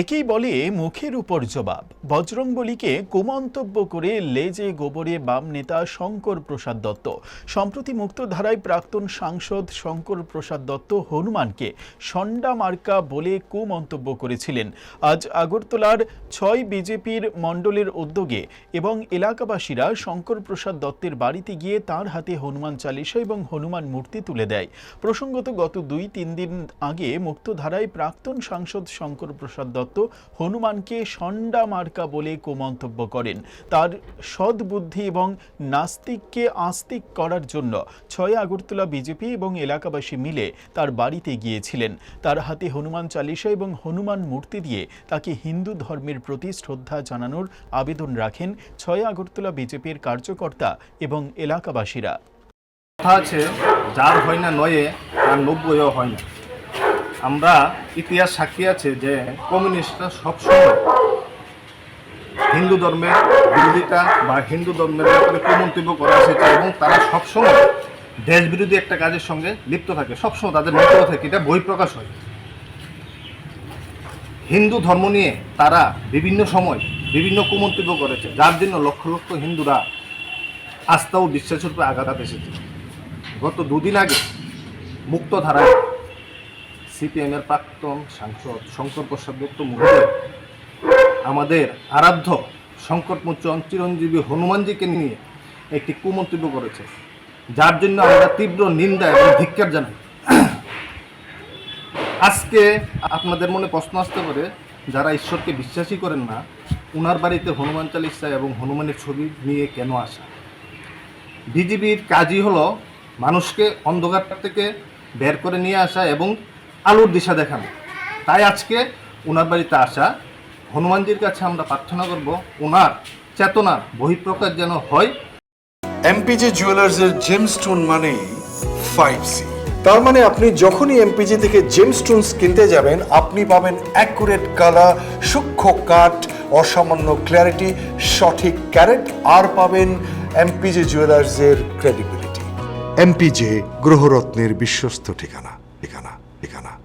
একেই বলে মুখের উপর জবাব। বজরংবলীকে কুমন্তব্য করে লেজে গোবরে বাম নেতা শঙ্কর প্রসাদ দত্ত। সম্প্রতি মুক্তধারায় প্রাক্তন সাংসদ শঙ্কর প্রসাদ দত্ত হনুমানকে সন্ডা মার্কা বলে কুমন্তব্য করেছিলেন। আজ আগরতলার ছয় বিজেপির মণ্ডলের উদ্যোগে এবং এলাকাবাসীরা শঙ্কর প্রসাদ দত্তের বাড়িতে গিয়ে তার হাতে হনুমান চালিসা এবং হনুমান মূর্তি তুলে দেয়। প্রসঙ্গত গত দুই তিন দিন আগে মুক্তধারায় প্রাক্তন সাংসদ শঙ্কর প্রসাদ দত্ত হনুমানকে সন্ডা মার্কা বলে কুমন্তব্য করেন। তার সদ্বুদ্ধি এবং নাস্তিককে আস্তিক করার জন্য ছয় আগরতলা বিজেপি এবং এলাকাবাসী মিলে তার বাড়িতে গিয়েছিলেন। তার হাতে হনুমান চালিসা এবং হনুমান মূর্তি দিয়ে তাকে হিন্দু ধর্মের প্রতি শ্রদ্ধা জানানোর আবেদন রাখেন ছয় আগরতলা বিজেপির কার্যকর্তা এবং এলাকাবাসীরা। আছে, যার হয় না নয়ে, তার নব্বইও হয় না। আমরা ইতিহাস সাক্ষী আছে যে কমিউনিস্টরা সবসময় হিন্দু ধর্মের বিরোধিতা বা হিন্দু ধর্মের ব্যাপারে কুমন্তব্য করে এসেছে এবং তারা সবসময় দেশ বিরোধী একটা কাজের সঙ্গে লিপ্ত থাকে, সবসময় তাদের মন্তব্য থাকে এটা বহিঃপ্রকাশ হয়। হিন্দু ধর্ম নিয়ে তারা বিভিন্ন সময় বিভিন্ন কুমন্তব্য করেছে, যার জন্য লক্ষ লক্ষ হিন্দুরা আস্থা ও বিশ্বাসের উপরে আঘাত এসেছে। গত দুদিন আগে মুক্তধারায় সিপিএমের প্রাক্তন সাংসদ শঙ্কর প্রসাদ দত্ত মহোদয়, আমাদের আরাধ্য শঙ্কর মোচন চিরঞ্জীবী হনুমানজিকে নিয়ে একটি কুমন্তব্য করেছে। যার জন্য আমরা তীব্র নিন্দা এবং ধিক্কার জানাই। আজকে আপনাদের মনে প্রশ্ন আসতে পারে, যারা ঈশ্বরকে বিশ্বাসই করেন না, উনার বাড়িতে হনুমান চালিসা এবং হনুমানের ছবি নিয়ে কেন আসা? বিজিবির কাজই হলো মানুষকে অন্ধকার থেকে বের করে নিয়ে আসা এবং আলোর দিশা দেখানো। তাই আজকে ওনার বাড়িতে আসা হনুমানজির কাছে আমরা প্রার্থনা করব ওনার চেতনার বহিঃপ্রকাশ যেন হয়। এমপিজে জুয়েলার্সের জেমস্টোন মানেই ফাইভ সি তার মানে আপনি যখনই এমপিজি থেকে জেমস্টোনস কিনতে যাবেন, আপনি পাবেন অ্যাকুরেট কালার সূক্ষ্ম কাট অসামান্য ক্ল্যারিটি সঠিক ক্যারেট আর পাবেন এমপিজে জুয়েলার্সের ক্রেডিবিলিটি এমপিজে গ্রহরত্নের বিশ্বস্ত ঠিকানা ঠিকানা। いかな。